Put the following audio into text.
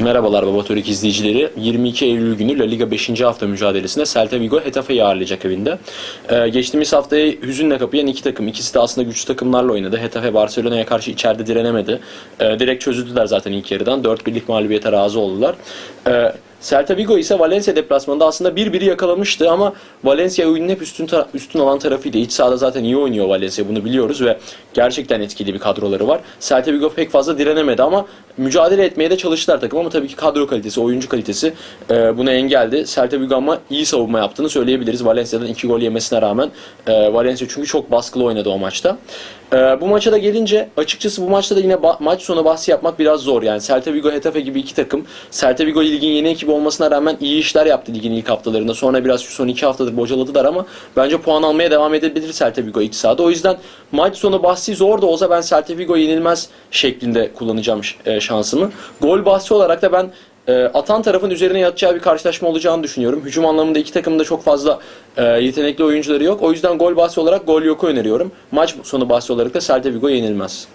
Merhabalar Baba Türk izleyicileri. 22 Eylül günü La Liga 5. hafta mücadelesinde Celta Vigo Hetafe'yi ağırlayacak evinde. Ee, geçtiğimiz haftayı hüzünle kapayan iki takım. İkisi de aslında güçlü takımlarla oynadı. Hetafe Barcelona'ya karşı içeride direnemedi. Ee, direkt çözüldüler zaten ilk yarıdan. 4 birlik mağlubiyete razı oldular. Ee, Celta Vigo ise Valencia deplasmanında aslında bir biri yakalamıştı ama Valencia oyunun hep üstün, üstün olan tarafıydı. İç sahada zaten iyi oynuyor Valencia bunu biliyoruz ve gerçekten etkili bir kadroları var. Celta Vigo pek fazla direnemedi ama mücadele etmeye de çalıştılar takım ama tabii ki kadro kalitesi, oyuncu kalitesi e, buna engeldi. Celta Vigo ama iyi savunma yaptığını söyleyebiliriz. Valencia'dan 2 gol yemesine rağmen e, Valencia çünkü çok baskılı oynadı o maçta. E, bu maça da gelince açıkçası bu maçta da yine maç sonu bahsi yapmak biraz zor. Yani Celta Vigo, Hetafe gibi iki takım. Celta Vigo ligin yeni ekibi olmasına rağmen iyi işler yaptı ligin ilk haftalarında. Sonra biraz şu son iki haftadır bocaladılar ama bence puan almaya devam edebilir Celta Vigo iç sahada. O yüzden maç sonu bahsi zor da olsa ben Celta Vigo yenilmez şeklinde kullanacağım e, şansımı. Gol bahsi olarak da ben e, atan tarafın üzerine yatacağı bir karşılaşma olacağını düşünüyorum. Hücum anlamında iki takımın da çok fazla e, yetenekli oyuncuları yok. O yüzden gol bahsi olarak gol yoku öneriyorum. Maç sonu bahsi olarak da Celta Vigo yenilmez.